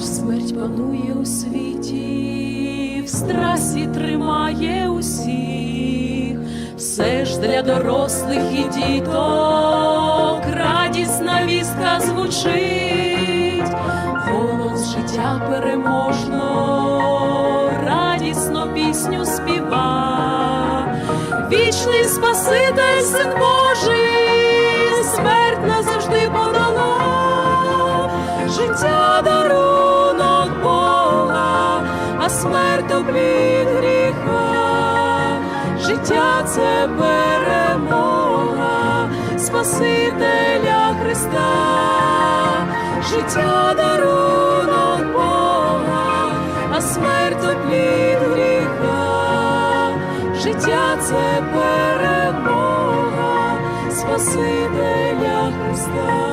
Хоч смерть панує у світі, в страсі тримає усіх, все ж для дорослих і діток радісна вістка звучить, голос життя переможно, радісно пісню співа, вічний Спаситель, син Божий, смерть назавжди подолав, життя дарунок смерть облід гріха, життя це перемога Спасителя Христа, життя дарунок Бога, а смерть облід гріха, життя це перемога Спасителя Христа.